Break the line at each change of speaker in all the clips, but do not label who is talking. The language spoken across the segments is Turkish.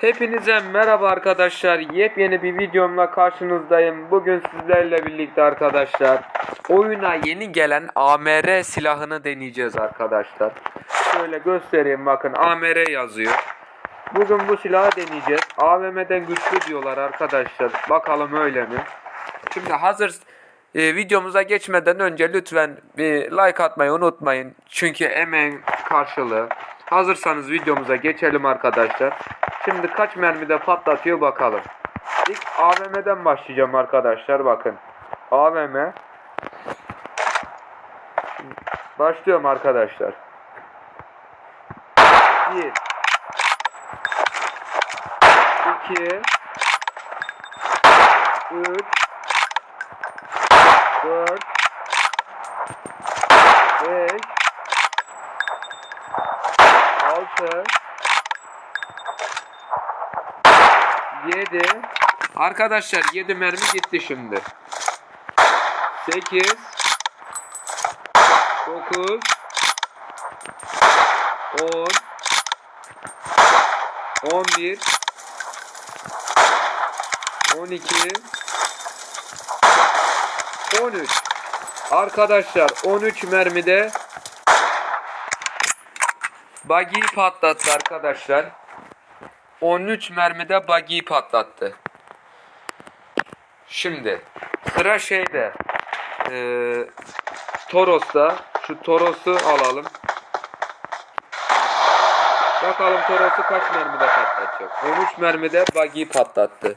Hepinize merhaba arkadaşlar. Yepyeni bir videomla karşınızdayım. Bugün sizlerle birlikte arkadaşlar oyuna yeni gelen AMR silahını deneyeceğiz arkadaşlar. Şöyle göstereyim bakın AMR yazıyor. Bugün bu silahı deneyeceğiz. AVM'den güçlü diyorlar arkadaşlar. Bakalım öyle mi? Şimdi hazır e, videomuza geçmeden önce lütfen bir like atmayı unutmayın. Çünkü emeğin karşılığı. Hazırsanız videomuza geçelim arkadaşlar. Şimdi kaç mermide patlatıyor bakalım. İlk AVM'den başlayacağım arkadaşlar bakın. AVM. Başlıyorum arkadaşlar. 1 2 3 4 5 6 7 Arkadaşlar 7 mermi gitti şimdi. 8 9 10 11 12 13 Arkadaşlar 13 mermide Buggy'yi patlattı arkadaşlar. 13 mermide buggy'yi patlattı. Şimdi sıra şeyde eee Toros'ta şu Toros'u alalım. Bakalım Toros'u kaç mermide patlatacak. 13 mermide buggy'yi patlattı.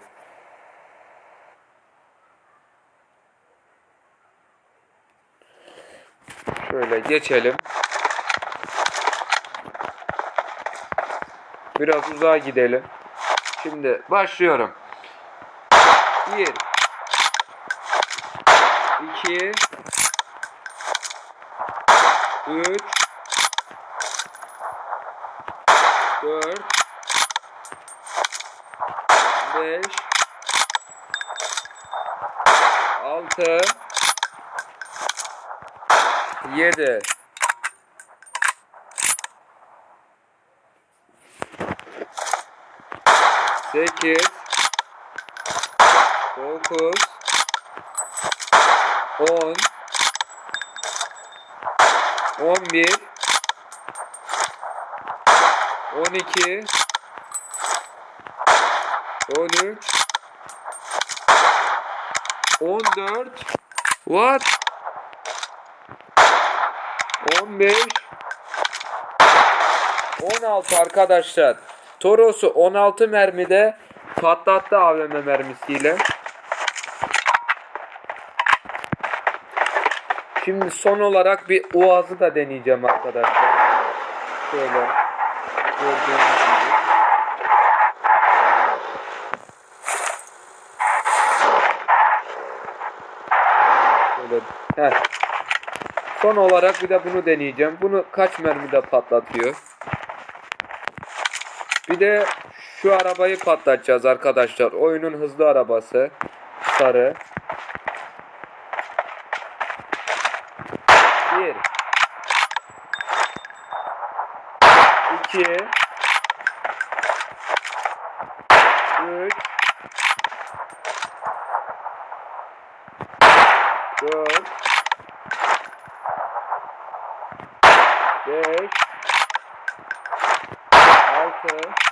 Şöyle geçelim. Biraz uzağa gidelim. Şimdi başlıyorum. 1 2 3 4 5 6 7 8 9 10 11 12 13 14 What? 15 16 arkadaşlar. Toros'u 16 mermide patlattı AVM mermisiyle. Şimdi son olarak bir Uaz'ı da deneyeceğim arkadaşlar. Şöyle. Gördüğünüz gibi. Şöyle. Heh. Son olarak bir de bunu deneyeceğim. Bunu kaç mermide patlatıyor? Bir de şu arabayı patlatacağız arkadaşlar. Oyunun hızlı arabası. Sarı. 1 2 3 4 5 6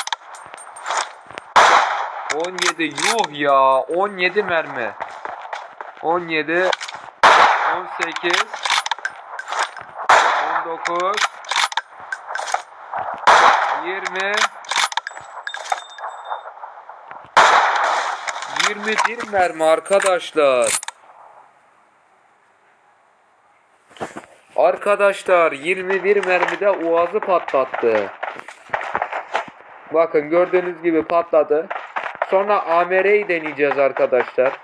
17 yuh ya 17 mermi 17 18 19 20 21 mermi arkadaşlar. Arkadaşlar 21 mermide Uaz'ı patlattı. Bakın gördüğünüz gibi patladı. Sonra AMR'yi deneyeceğiz arkadaşlar.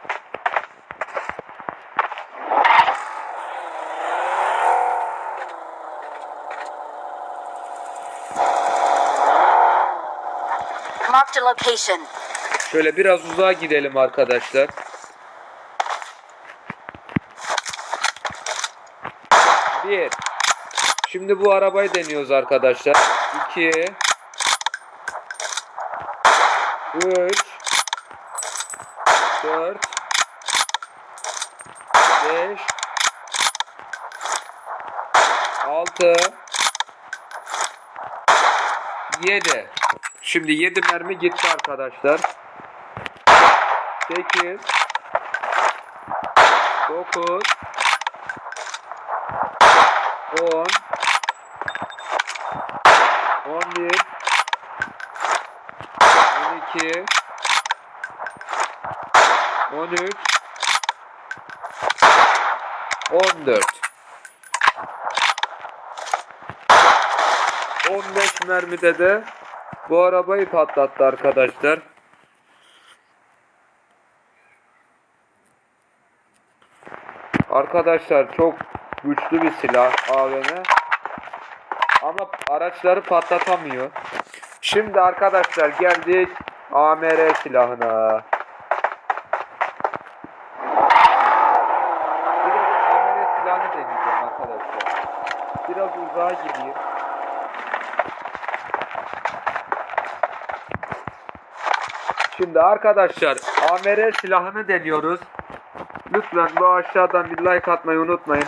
Marked a location.
Şöyle biraz uzağa gidelim arkadaşlar. Bir. Şimdi bu arabayı deniyoruz arkadaşlar. İki. Üç. Dört. Beş. Altı. Yedi. Şimdi 7 mermi gitti arkadaşlar. 8 9 10 11 12 13 14 15 mermide de bu arabayı patlattı arkadaşlar. Arkadaşlar çok güçlü bir silah AVM. Ama araçları patlatamıyor. Şimdi arkadaşlar geldik AMR silahına. Biraz AMR silahını deneyeceğim arkadaşlar. Uzağa gideyim. Şimdi arkadaşlar AMR silahını deniyoruz. Lütfen bu aşağıdan bir like atmayı unutmayın.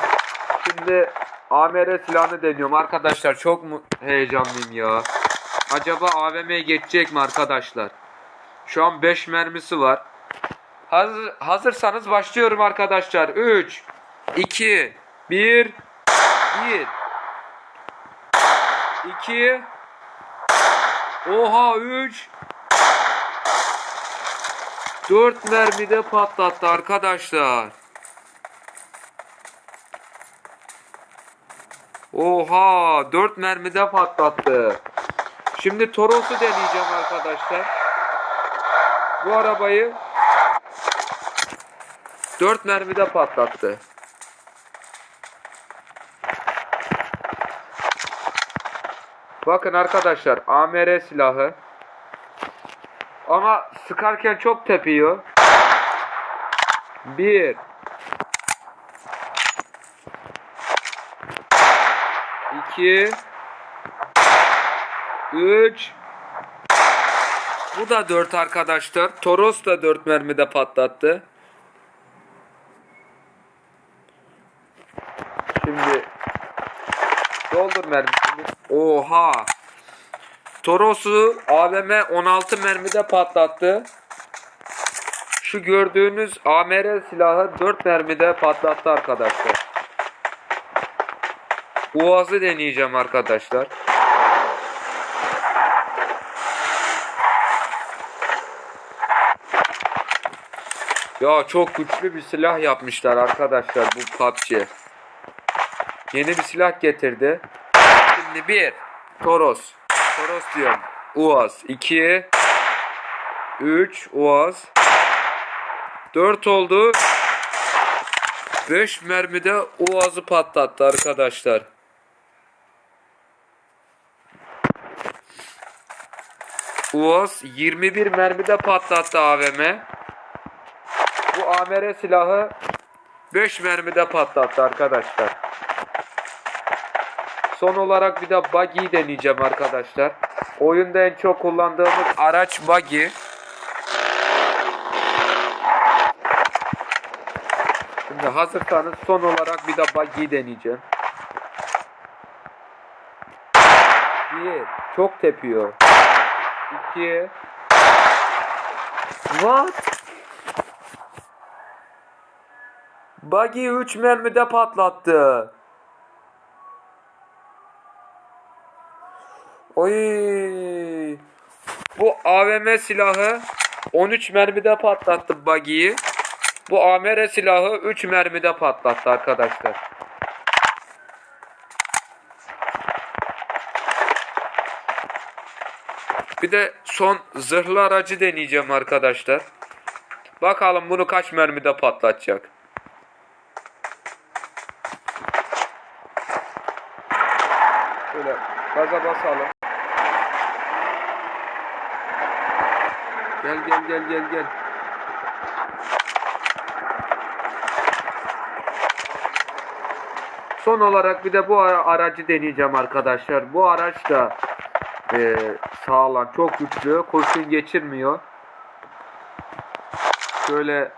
Şimdi AMR silahını deniyorum arkadaşlar. Çok mu heyecanlıyım ya. Acaba AVM'ye geçecek mi arkadaşlar? Şu an 5 mermisi var. Hazır, hazırsanız başlıyorum arkadaşlar. 3 2 1 1 2 Oha 3 4 mermide patlattı arkadaşlar. Oha 4 mermide patlattı. Şimdi Toros'u deneyeceğim arkadaşlar. Bu arabayı 4 mermide patlattı. Bakın arkadaşlar AMR silahı ama sıkarken çok tepiyor. Bir. İki. Üç. Bu da dört arkadaşlar. Toros da dört mermide patlattı. Şimdi doldur mermisini. Oha. Toros'u AVM 16 mermide patlattı. Şu gördüğünüz AMR silahı 4 mermide patlattı arkadaşlar. Uaz'ı deneyeceğim arkadaşlar. Ya çok güçlü bir silah yapmışlar arkadaşlar bu PUBG. Yeni bir silah getirdi. Şimdi bir Toros. Toros diyorum. Uaz. 2 3 Uaz. 4 oldu. 5 mermide Uaz'ı patlattı arkadaşlar. Uaz 21 mermide patlattı AVM. Bu AMR silahı 5 mermide patlattı arkadaşlar. Son olarak bir de buggy'yi deneyeceğim arkadaşlar. Oyunda en çok kullandığımız araç buggy. Şimdi hazırsanız son olarak bir de buggy'yi deneyeceğim. Bir, çok tepiyor. İki. What? Buggy 3 mermide patlattı. Oy. Bu AVM silahı 13 mermide patlattı buggy'yi. Bu AMR silahı 3 mermide patlattı arkadaşlar. Bir de son zırhlı aracı deneyeceğim arkadaşlar. Bakalım bunu kaç mermide patlatacak. Gel gel gel gel gel. Son olarak bir de bu ara- aracı deneyeceğim arkadaşlar. Bu araç da e, sağlam, çok güçlü, kurşun geçirmiyor. Şöyle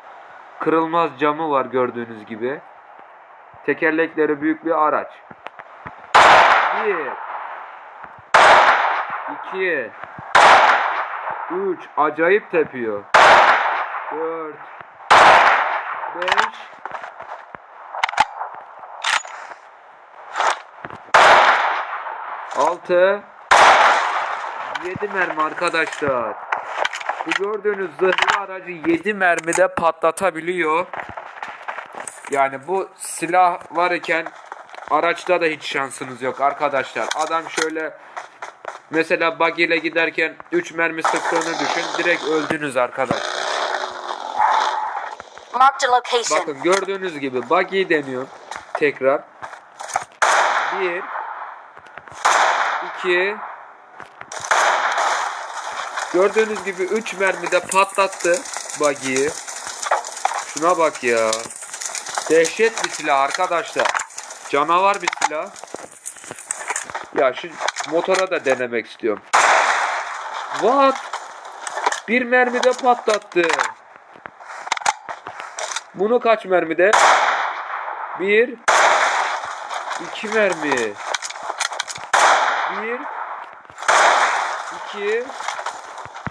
kırılmaz camı var gördüğünüz gibi. Tekerlekleri büyük bir araç. Bir, iki, üç, acayip tepiyor. Dört, beş, altı, yedi mermi arkadaşlar. Bu gördüğünüz zırhlı aracı 7 mermide patlatabiliyor. Yani bu silah varken araçta da hiç şansınız yok arkadaşlar. Adam şöyle mesela buggy ile giderken 3 mermi sıktığını düşün. Direkt öldünüz arkadaşlar. Bakın gördüğünüz gibi buggy deniyor. Tekrar. 1 2 Gördüğünüz gibi 3 mermide patlattı buggy'yi. Şuna bak ya. Dehşet bir silah arkadaşlar. Canavar bir silah. Ya şu motora da denemek istiyorum. What? Bir mermide patlattı. Bunu kaç mermide? Bir. iki mermi. Bir. iki.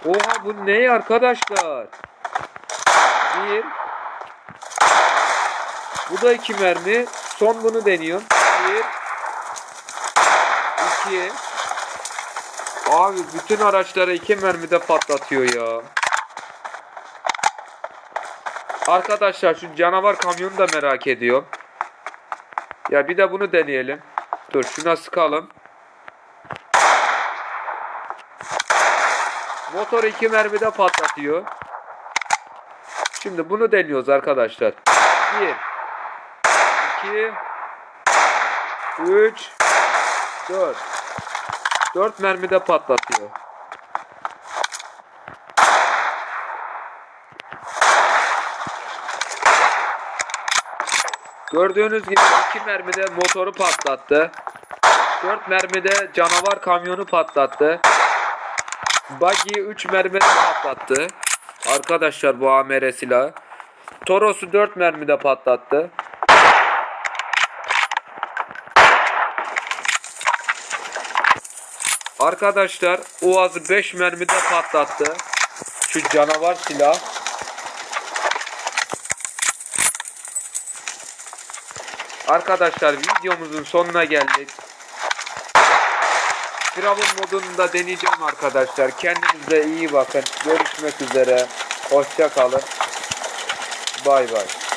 Oha bu ne arkadaşlar? Bir. Bu da iki mermi. Son bunu deniyorum. Bir. İki. Abi bütün araçlara iki mermide patlatıyor ya. Arkadaşlar şu canavar kamyonu da merak ediyorum. Ya bir de bunu deneyelim. Dur şuna sıkalım. Motor iki mermide patlatıyor. Şimdi bunu deniyoruz arkadaşlar. 1 2 3 4 4 mermide patlatıyor. Gördüğünüz gibi iki mermide motoru patlattı. 4 mermide canavar kamyonu patlattı. Buggy'yi 3 mermide patlattı. Arkadaşlar bu AMR silahı. Toros'u 4 mermide patlattı. Arkadaşlar Uaz'ı 5 mermide patlattı. Şu canavar silah. Arkadaşlar videomuzun sonuna geldik. Firavun modunu da deneyeceğim arkadaşlar. Kendinize iyi bakın. Görüşmek üzere. Hoşça kalın. Bay bay.